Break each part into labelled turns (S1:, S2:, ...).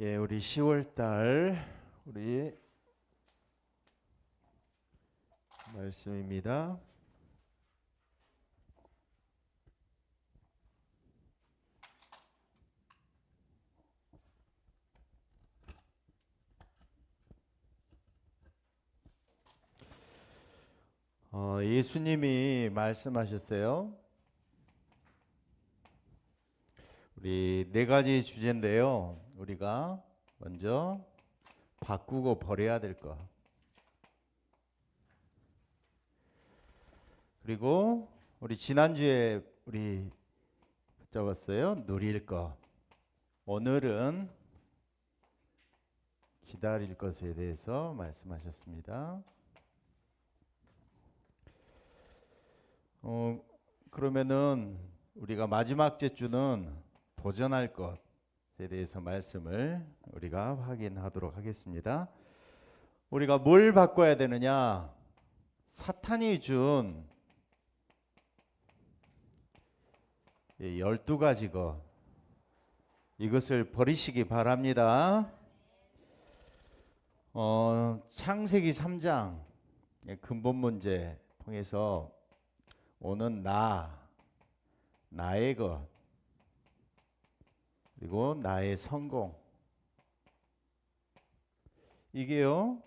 S1: 예, 우리 10월 달 우리 말씀입니다. 어, 예수님이 말씀하셨어요. 우리 네 가지 주제인데요. 우리가 먼저 바꾸고 버려야 될 것. 그리고 우리 지난주에 우리 적었어요. 누릴 것. 오늘은 기다릴 것에 대해서 말씀하셨습니다. 어, 그러면은 우리가 마지막 제주는 도전할 것에 대해서 말씀을 우리가 확인하도록 하겠습니다. 우리가 뭘 바꿔야 되느냐? 사탄이 준이 12가지 것 이것을 버리시기 바랍니다. 어, 창세기 3장 근본 문제 통해서 오는 나, 나의 것, 그리고 나의 성공. 이게요,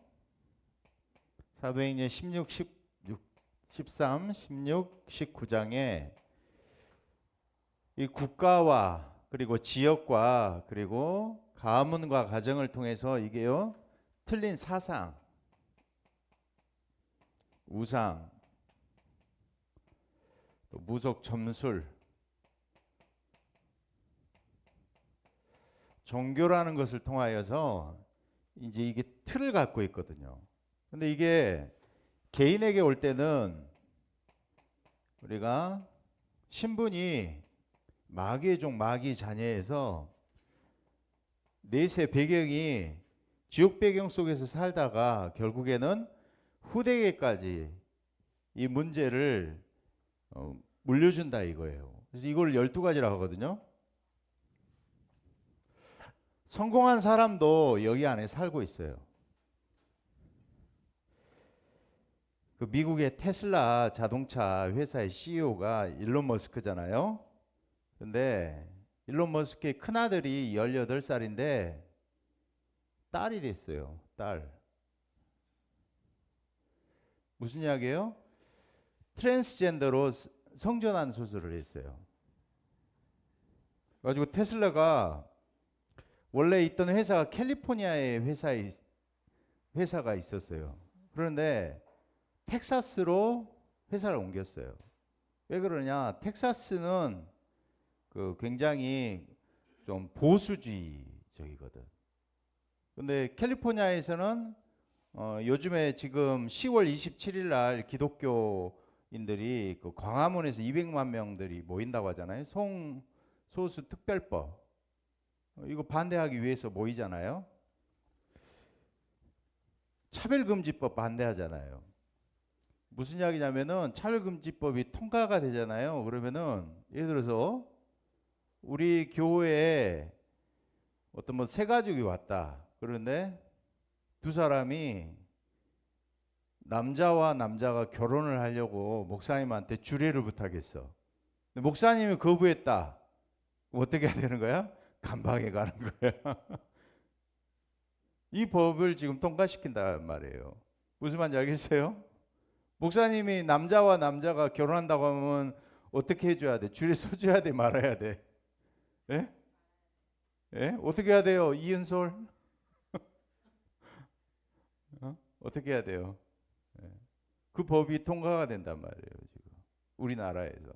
S1: 사도행전 16, 16, 13, 16, 19장에 이 국가와 그리고 지역과 그리고 가문과 가정을 통해서 이게요, 틀린 사상, 우상, 또 무속 점술 종교라는 것을 통하여서 이제 이게 틀을 갖고 있거든요. 근데 이게 개인에게 올 때는 우리가 신분이 마귀의 종 마귀 자녀에서 내세 배경이 지옥 배경 속에서 살다가 결국에는 후대에까지 이 문제를 어, 물려준다 이거예요. 그래서 이걸 12가지라고 하거든요. 성공한 사람도 여기 안에 살고 있어요. 그 미국의 테슬라 자동차 회사의 CEO가 일론 머스크잖아요. 근데 일론 머스크의 큰아들이 18살인데 딸이 됐어요. 딸. 무슨 이야기예요? 트랜스젠더로 성전환 수술을 했어요. 가지고 테슬라가 원래 있던 회사가 캘리포니아의 회사에 회사가 있었어요. 그런데 텍사스로 회사를 옮겼어요. 왜 그러냐? 텍사스는 그 굉장히 좀 보수주의적이거든. 근데 캘리포니아에서는 어, 요즘에 지금 10월 27일 날 기독교인들이 그 광화문에서 200만 명들이 모인다고 하잖아요. 송 소수 특별법. 어, 이거 반대하기 위해서 모이잖아요. 차별금지법 반대하잖아요. 무슨 이야기냐면은 차별금지법이 통과가 되잖아요. 그러면은 예를 들어서 우리 교회에 어떤 뭐 세 가족이 왔다. 그런데 두 사람이 남자와 남자가 결혼을 하려고 목사님한테 주례를 부탁했어. 목사님이 거부했다. 어떻게 해야 되는 거야? 감방에 가는 거야. 이 법을 지금 통과시킨단 말이에요. 무슨 말인지 알겠어요? 목사님이 남자와 남자가 결혼한다고 하면 어떻게 해줘야 돼? 줄에 서줘야 돼? 말아야 돼? 예? 예? 어떻게 해야 돼요? 이은솔? 어? 어떻게 해야 돼요? 예. 그 법이 통과가 된단 말이에요, 지금. 우리나라에서.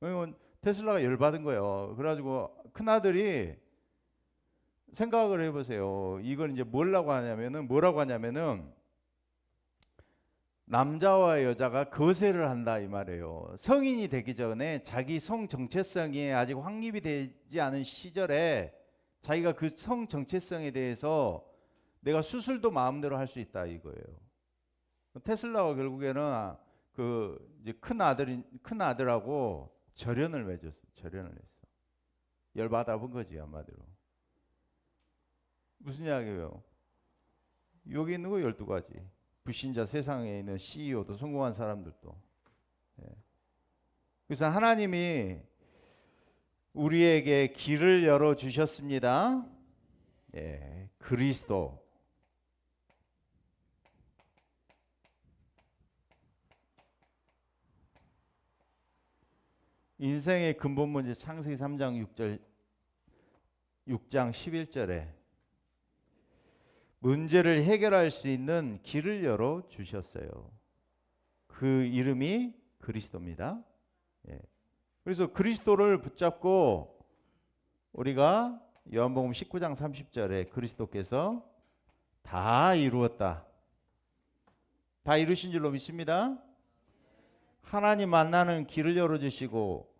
S1: 그러면 테슬라가 열받은 거예요. 그래가지고 큰아들이 생각을 해보세요. 이걸 이제 뭐라고 하냐면은, 뭐라고 하냐면은, 남자와 여자가 거세를 한다 이 말이에요. 성인이 되기 전에 자기 성 정체성이 아직 확립이 되지 않은 시절에 자기가 그 성 정체성에 대해서 내가 수술도 마음대로 할 수 있다 이거예요. 테슬라가 결국에는 그 이제 큰 아들인 큰 아들하고 절연을 맺었어. 절연을 했어. 열 받아본 거지 한마디로. 무슨 이야기예요? 여기 있는 거 12가지. 불신자 세상에 있는 CEO도 성공한 사람들도. 예. 그래서 하나님이 우리에게 길을 열어 주셨습니다. 예, 그리스도. 인생의 근본 문제 창세기 3장 6절 6장 11절에 문제를 해결할 수 있는 길을 열어 주셨어요. 그 이름이 그리스도입니다. 예. 그래서 그리스도를 붙잡고 우리가 요한복음 19장 30절에 그리스도께서 다 이루었다. 다 이루신 줄로 믿습니다. 하나님 만나는 길을 열어 주시고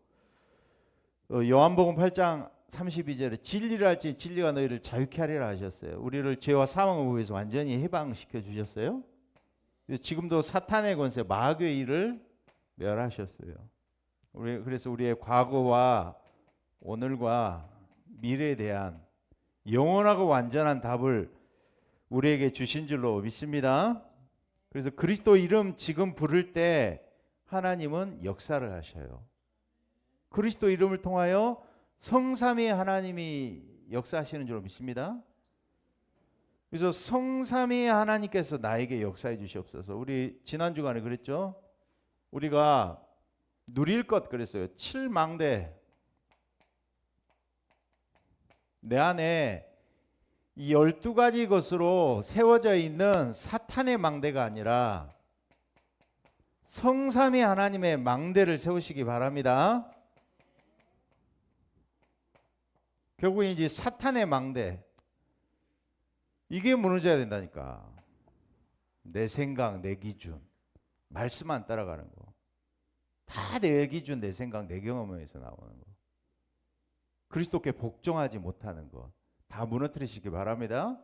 S1: 어, 요한복음 8장 32절에 진리를 할지 진리가 너희를 자유케 하리라 하셨어요. 우리를 죄와 사망의 법에서 완전히 해방시켜 주셨어요. 지금도 사탄의 권세 마귀의 일을 멸하셨어요. 우리 그래서 우리의 과거와 오늘과 미래에 대한 영원하고 완전한 답을 우리에게 주신 줄로 믿습니다. 그래서 그리스도 이름 지금 부를 때 하나님은 역사를 하셔요. 그리스도 이름을 통하여 성삼위 하나님이 역사하시는 줄로 믿습니다. 그래서 성삼위 하나님께서 나에게 역사해 주시옵소서. 우리 지난 주간에 그랬죠. 우리가 누릴 것 그랬어요. 칠망대 내 안에 이 열두 가지 것으로 세워져 있는 사탄의 망대가 아니라 성삼위 하나님의 망대를 세우시기 바랍니다. 결국에 이제 사탄의 망대 이게 무너져야 된다니까. 내 생각, 내 기준, 말씀 안 따라가는 거. 다 내 기준, 내 생각, 내 경험에서 나오는 거. 그리스도께 복종하지 못하는 것. 다 무너뜨리시기 바랍니다.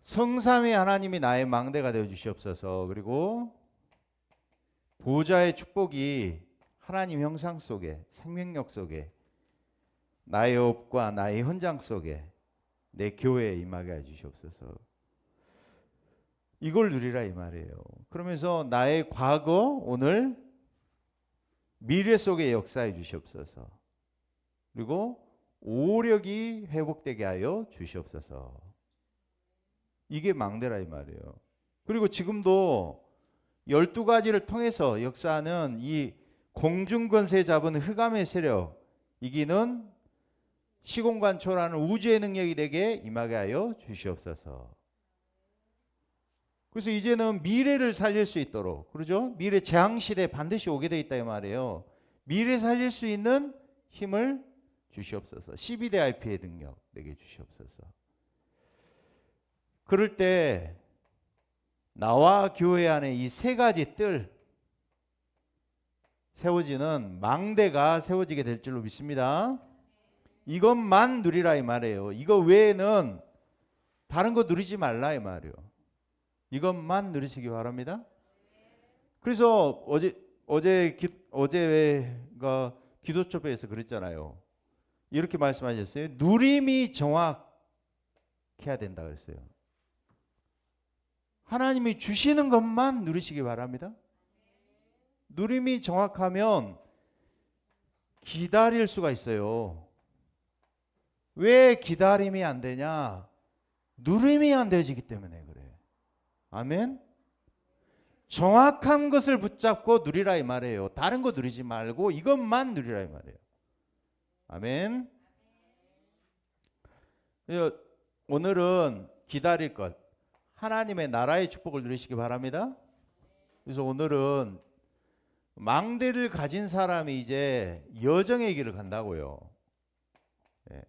S1: 성삼위 하나님이 나의 망대가 되어 주시옵소서. 그리고 보좌의 축복이 하나님 형상 속에 생명력 속에 나의 업과 나의 현장 속에 내 교회에 임하게 해 주시옵소서. 이걸 누리라 이 말이에요. 그러면서 나의 과거, 오늘, 미래 속에 역사해 주시옵소서. 그리고 오력이 회복되게 하여 주시옵소서. 이게 망대라 이 말이에요. 그리고 지금도 열두 가지를 통해서 역사하는 이 공중권세 잡은 흑암의 세력 이기는 시공간 초라는 우주의 능력이 되게 임하게 하여 주시옵소서. 그래서 이제는 미래를 살릴 수 있도록 그러죠? 미래 재앙 시대 반드시 오게 돼 있다 이 말이에요. 미래 살릴 수 있는 힘을 주시옵소서. 12대 IP의 능력 내게 주시옵소서. 그럴 때 나와 교회 안에 이 세 가지 뜰 세워지는 망대가 세워지게 될 줄로 믿습니다. 이것만 누리라 이 말이에요. 이거 외에는 다른 거 누리지 말라 이 말이에요. 이것만 누리시기 바랍니다. 그래서 어제 어제 기, 어제가 기도초배에서 그랬잖아요. 이렇게 말씀하셨어요. 누림이 정확해야 된다 그랬어요. 하나님이 주시는 것만 누리시기 바랍니다. 누림이 정확하면 기다릴 수가 있어요. 왜 기다림이 안 되냐? 누림이 안 되지기 때문에 그래. 아멘. 정확한 것을 붙잡고 누리라 이 말이에요. 다른 거 누리지 말고 이것만 누리라 이 말이에요. 아멘. 오늘은 기다릴 것, 하나님의 나라의 축복을 누리시기 바랍니다. 그래서 오늘은 망대를 가진 사람이 이제 여정의 길을 간다고요. 예.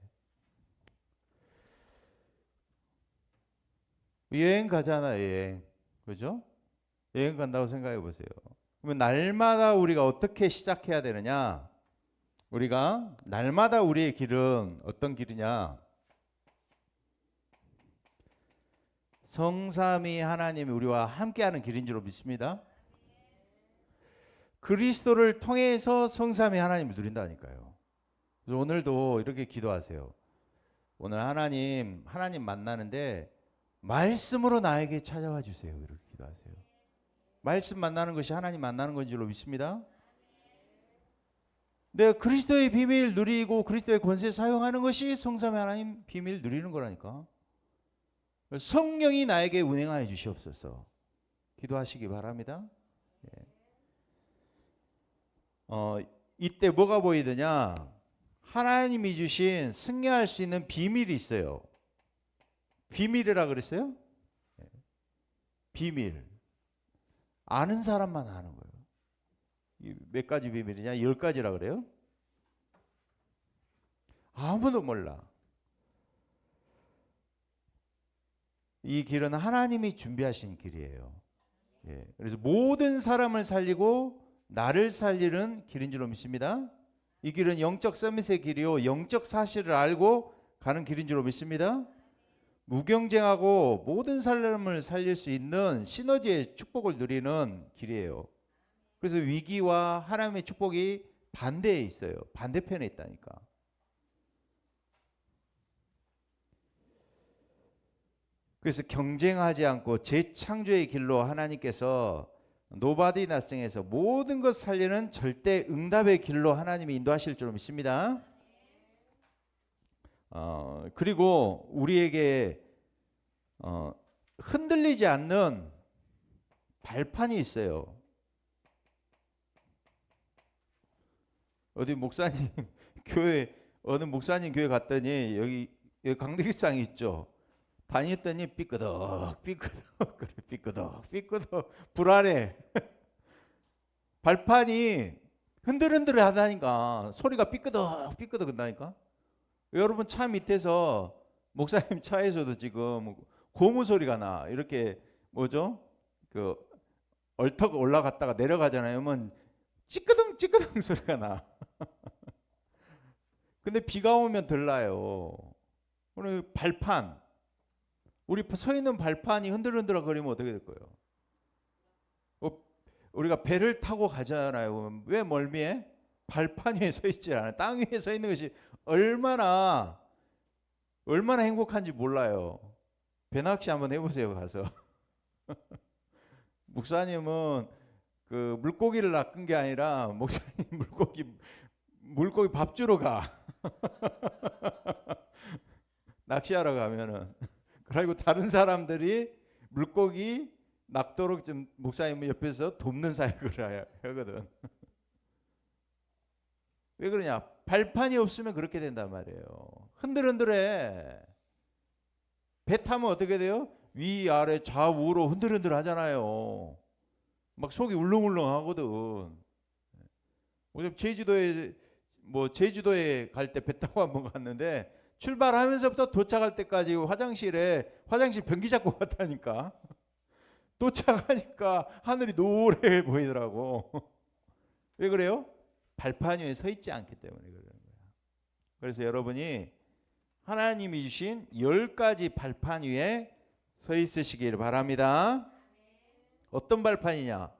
S1: 여행 가잖아, 여행. 그죠? 여행 간다고 생각해 보세요. 그러면 날마다 우리가 어떻게 시작해야 되느냐? 우리가 날마다 우리의 길은 어떤 길이냐? 성삼위 하나님이 우리와 함께하는 길인 줄로 믿습니다. 그리스도를 통해서 성삼위 하나님을 누린다니까요. 그래서 오늘도 이렇게 기도하세요. 오늘 하나님 하나님 만나는데 말씀으로 나에게 찾아와 주세요. 이렇게 기도하세요. 말씀 만나는 것이 하나님 만나는 건 줄로 믿습니다. 내가 그리스도의 비밀 누리고 그리스도의 권세 사용하는 것이 성삼의 하나님 비밀 누리는 거라니까. 성령이 나에게 운행하여 주시옵소서. 기도하시기 바랍니다. 예. 어, 이때 뭐가 보이더냐? 하나님이 주신 승리할 수 있는 비밀이 있어요. 비밀이라 그랬어요? 예. 비밀. 아는 사람만 아는 거예요. 이몇 가지 비밀이냐? 열 가지라 그래요? 아무도 몰라. 이 길은 하나님이 준비하신 길이에요. 예. 그래서 모든 사람을 살리고 나를 살리는 길인 줄로 믿습니다. 이 길은 영적 서밋의 길이요. 영적 사실을 알고 가는 길인 줄로 믿습니다. 무경쟁하고 모든 사람을 살릴 수 있는 시너지의 축복을 누리는 길이에요. 그래서 위기와 하나님의 축복이 반대에 있어요. 반대편에 있다니까. 그래서 경쟁하지 않고 재창조의 길로 하나님께서 노바디 나성에서 모든 것 살리는 절대 응답의 길로 하나님이 인도하실 줄 믿습니다. 어, 그리고 우리에게 어, 흔들리지 않는 발판이 있어요. 어디 목사님 교회 어느 목사님 교회 갔더니 여기, 여기 강대기상이 있죠. 다녔더니 삐끄덕 삐끄덕 그래 삐끄덕 삐끄덕 불안해. 발판이 흔들흔들 하다니까 소리가 삐끄덕 삐끄덕 한다니까. 여러분 차 밑에서 목사님 차에서도 지금 고무 소리가 나 이렇게 뭐죠? 그 얼턱 올라갔다가 내려가잖아요. 그러면 찌끄덩 찌끄덩 소리가 나. 근데 비가 오면 덜 나요. 오늘 발판 우리 서 있는 발판이 흔들흔들 거리면 어떻게 될 거예요? 어, 우리가 배를 타고 가잖아요. 왜 멀미해? 발판 위에 서 있지 않아요. 땅 위에 서 있는 것이 얼마나 얼마나 행복한지 몰라요. 배낚시 한번 해보세요 가서. 목사님은 그 물고기를 낚은 게 아니라 목사님 물고기 물고기 밥 주러 가. 낚시하러 가면은 그리고 다른 사람들이 물고기 낚도록 좀 목사님 옆에서 돕는 사역을 하거든. 왜 그러냐? 발판이 없으면 그렇게 된단 말이에요. 흔들흔들해. 배 타면 어떻게 돼요? 위 아래 좌우로 흔들흔들 하잖아요. 막 속이 울렁울렁 하거든. 제주도에 뭐 제주도에 갈 때 배 타고 한번 갔는데 출발하면서부터 도착할 때까지 화장실에 화장실 변기 잡고 갔다니까. 도착하니까 하늘이 노래 보이더라고. 왜 그래요? 발판 위에 서 있지 않기 때문에 그러는 거야. 그래서 여러분이 하나님이 주신 열 가지 발판 위에 서 있으시길 바랍니다. 어떤 발판이냐?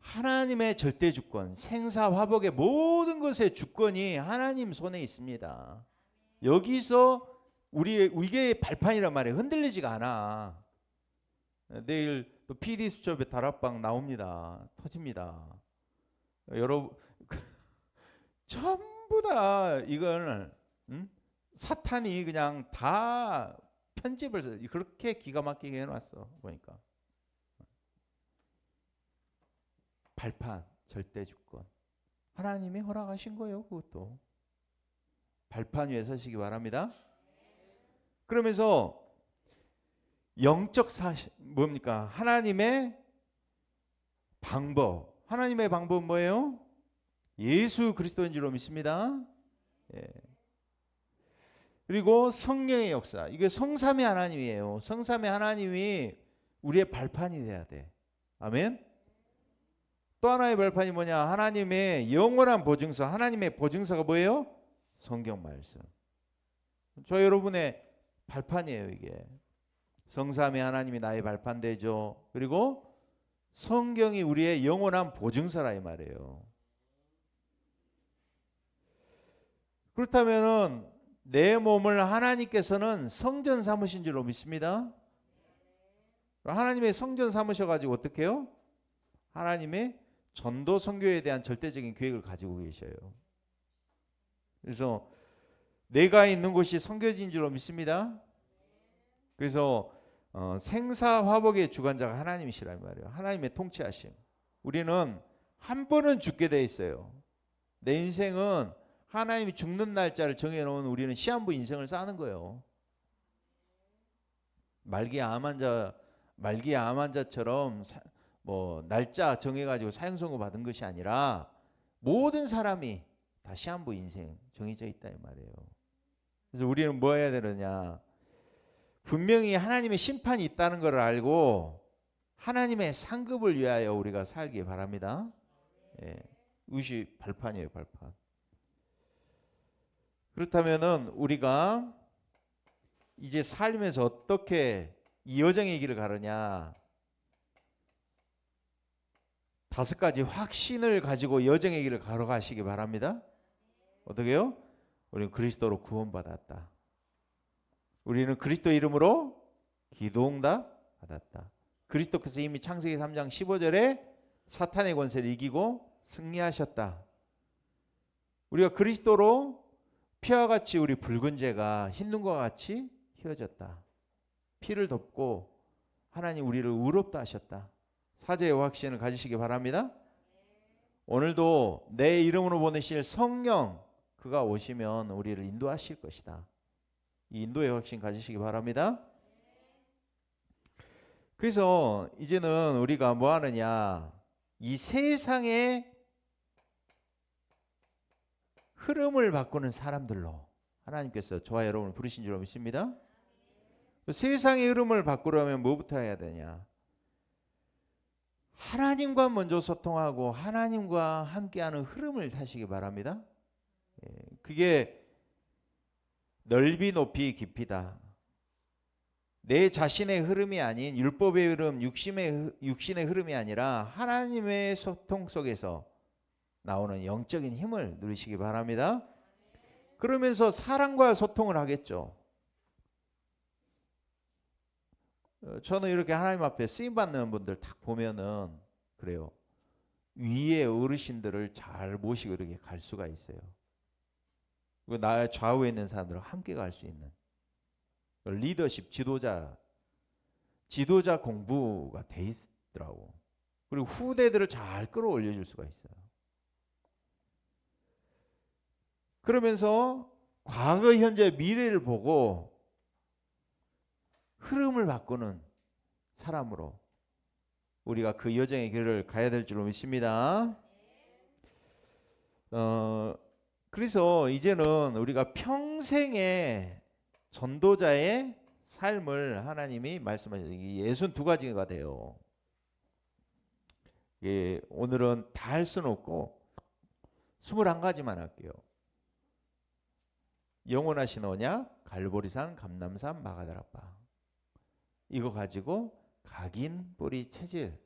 S1: 하나님의 절대 주권, 생사 화복의 모든 것의 주권이 하나님 손에 있습니다. 여기서 우리 이게 발판이란 말이에요. 흔들리지가 않아. 내일 또 PD 수첩에 다락방 나옵니다. 터집니다. 여러분 전부 다 이걸 음? 사탄이 그냥 다 편집을 그렇게 기가 막히게 해놨어 보니까 발판 절대 주권 하나님이 허락하신 거예요 그것도 발판 위에 서시기 바랍니다. 그러면서 영적 사실 뭡니까? 하나님의 방법. 하나님의 방법은 뭐예요? 예수 그리스도인 줄로 믿습니다. 예. 그리고 성령의 역사. 이게 성삼의 하나님이에요. 성삼의 하나님이 우리의 발판이 돼야 돼. 아멘. 또 하나의 발판이 뭐냐? 하나님의 영원한 보증서. 하나님의 보증서가 뭐예요? 성경 말씀. 저 여러분의 발판이에요, 이게. 성삼위 하나님이 나의 발판 되죠. 그리고 성경이 우리의 영원한 보증서라 이 말이에요. 그렇다면은 내 몸을 하나님께서는 성전 삼으신 줄로 믿습니다. 하나님의 성전 삼으셔 가지고 어떻게 해요? 하나님의 전도 선교에 대한 절대적인 계획을 가지고 계셔요. 그래서 내가 있는 곳이 선교지인 줄로 믿습니다. 그래서 어, 생사화복의 주관자가 하나님이시란 말이에요. 하나님의 통치하심. 우리는 한 번은 죽게 돼 있어요. 내 인생은 하나님이 죽는 날짜를 정해놓은 우리는 시한부 인생을 사는 거예요. 말기 암 환자 말기 암 환자처럼 사, 뭐 날짜 정해가지고 사형 선고 받은 것이 아니라 모든 사람이 다 시 한부 인생 정해져 있다 이 말이에요. 그래서 우리는 뭐 해야 되느냐? 분명히 하나님의 심판이 있다는 것을 알고 하나님의 상급을 위하여 우리가 살기 바랍니다. 예, 의시 발판이에요, 발판. 그렇다면은 우리가 이제 살면서 어떻게 이 여정의 길을 가느냐? 다섯 가지 확신을 가지고 여정의 길을 걸어가시기 바랍니다. 어떻게요? 우리는 그리스도로 구원받았다. 우리는 그리스도 이름으로 기도응답 받았다. 그리스도께서 이미 창세기 3장 15절에 사탄의 권세를 이기고 승리하셨다. 우리가 그리스도로 피와 같이 우리 붉은 죄가 흰 눈과 같이 휘어졌다. 피를 덮고 하나님 우리를 의롭다 하셨다. 사제의 확신을 가지시기 바랍니다. 오늘도 내 이름으로 보내실 성령 그가 오시면 우리를 인도하실 것이다. 이 인도의 확신 가지시기 바랍니다. 그래서 이제는 우리가 뭐 하느냐? 이 세상의 흐름을 바꾸는 사람들로 하나님께서 저와 여러분을 부르신 줄 믿습니다. 세상의 흐름을 바꾸려면 뭐부터 해야 되냐? 하나님과 먼저 소통하고 하나님과 함께하는 흐름을 타시기 바랍니다. 예, 그게 넓이 높이 깊이다. 내 자신의 흐름이 아닌 율법의 흐름, 육신의 육신의 흐름이 아니라 하나님의 소통 속에서 나오는 영적인 힘을 누리시기 바랍니다. 그러면서 사랑과 소통을 하겠죠. 어, 저는 이렇게 하나님 앞에 쓰임 받는 분들 딱 보면은 그래요. 위에 어르신들을 잘 모시고 이렇게 갈 수가 있어요. 그나 좌우에 있는 사람들과 함께 갈 수 있는 리더십 지도자 지도자 공부가 돼 있더라고. 그리고 후대들을 잘 끌어올려 줄 수가 있어요. 그러면서 과거, 현재, 미래를 보고 흐름을 바꾸는 사람으로 우리가 그 여정의 길을 가야 될 줄로 믿습니다. 어, 그래서 이제는 우리가 평생의 전도자의 삶을 하나님이 말씀하신 예순 두 가지가 돼요. 예, 오늘은 다 할 수는 없고 스물한 가지만 할게요. 영원하신 언약, 갈보리산, 감남산, 마가다락바. 이거 가지고 각인 뿌리 체질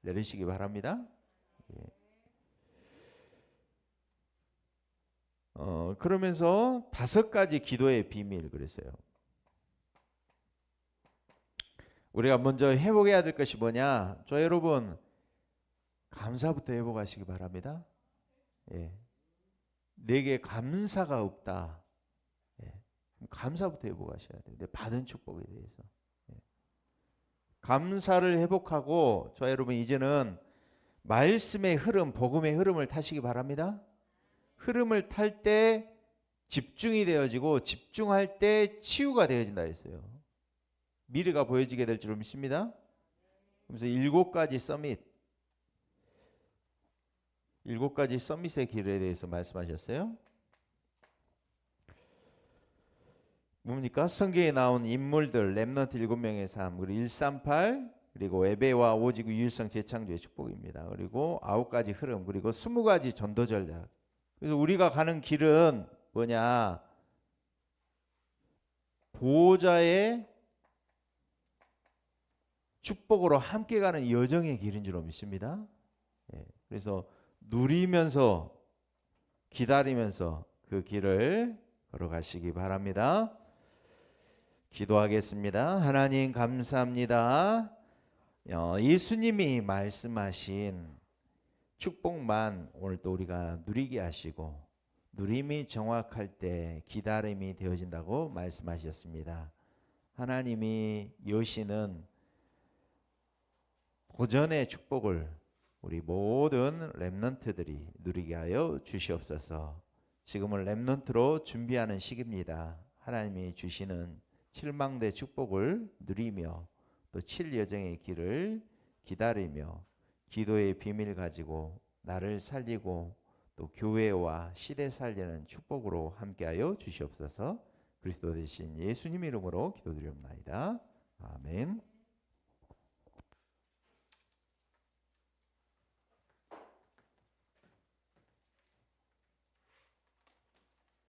S1: 내리시기 바랍니다. 예. 어, 그러면서 다섯 가지 기도의 비밀 그랬어요. 우리가 먼저 회복해야 될 것이 뭐냐? 저 여러분 감사부터 회복하시기 바랍니다. 예. 내게 감사가 없다. 예. 감사부터 회복하셔야 돼요. 내 받은 축복에 대해서. 감사를 회복하고 저 여러분 이제는 말씀의 흐름, 복음의 흐름을 타시기 바랍니다. 흐름을 탈 때 집중이 되어지고 집중할 때 치유가 되어진다 했어요. 미래가 보여지게 될 줄 믿습니다. 그래서 일곱 가지 서밋, 일곱 가지 서밋의 길에 대해서 말씀하셨어요. 뭡니까? 성경에 나온 인물들 렘넌트 일곱 명의 삶 그리고 138 그리고 예배와 오직 유일성 재창조의 축복입니다. 그리고 아홉 가지 흐름 그리고 스무 가지 전도 전략. 그래서 우리가 가는 길은 뭐냐? 보호자의 축복으로 함께 가는 여정의 길인 줄 믿습니다. 예, 그래서 누리면서 기다리면서 그 길을 걸어가시기 바랍니다. 기도하겠습니다. 하나님 감사합니다. 어, 예수님이 말씀하신 축복만 오늘 또 우리가 누리게 하시고 누림이 정확할 때 기다림이 되어진다고 말씀하셨습니다. 하나님이 여시는 도전의 축복을 우리 모든 렘넌트들이 누리게 하여 주시옵소서. 지금은 렘넌트로 준비하는 시기입니다. 하나님이 주시는 칠망대 축복을 누리며 또 칠 여정의 길을 기다리며 기도의 비밀 가지고 나를 살리고 또 교회와 시대 살리는 축복으로 함께하여 주시옵소서. 그리스도 대신 예수님 이름으로 기도드리옵나이다. 아멘.